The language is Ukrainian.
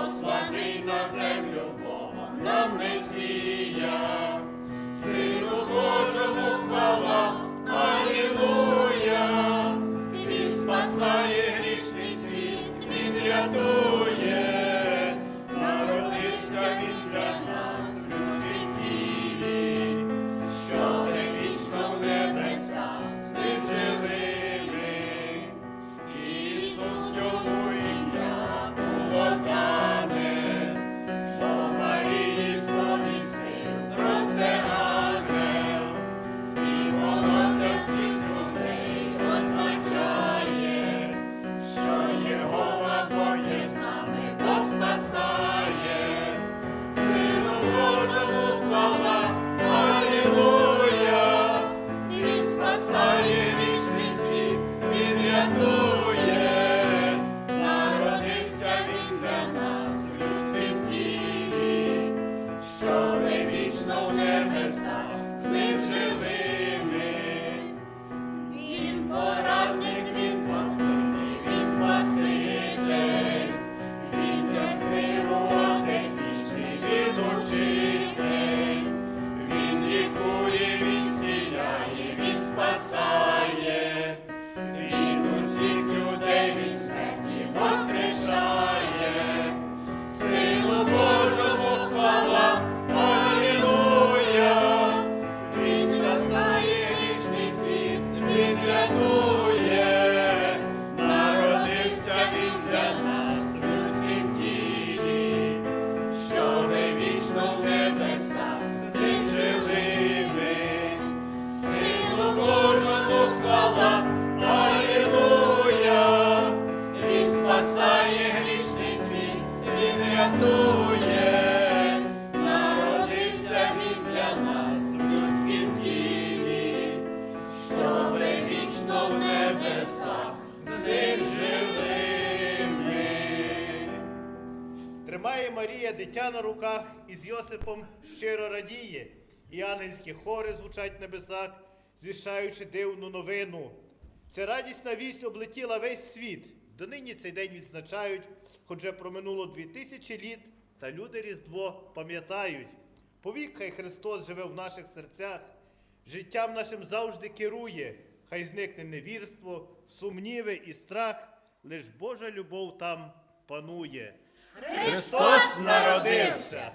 Посланий на землю Богом нам Месія, Сину Божому хвала, Алілуя, Він спасає грішний світ, Він рятує. Марія дитя на руках із Йосипом щиро радіє, і ангельські хори звучать в небесах, звіщаючи дивну новину. Ця радісна вість облетіла весь світ. Донині цей день відзначають, хоч вже проминуло дві тисячі літ, та люди Різдво пам'ятають. Повік хай Христос живе в наших серцях, життям нашим завжди керує, хай зникне невірство, сумніви і страх, лиш Божа любов там панує. Христос народився!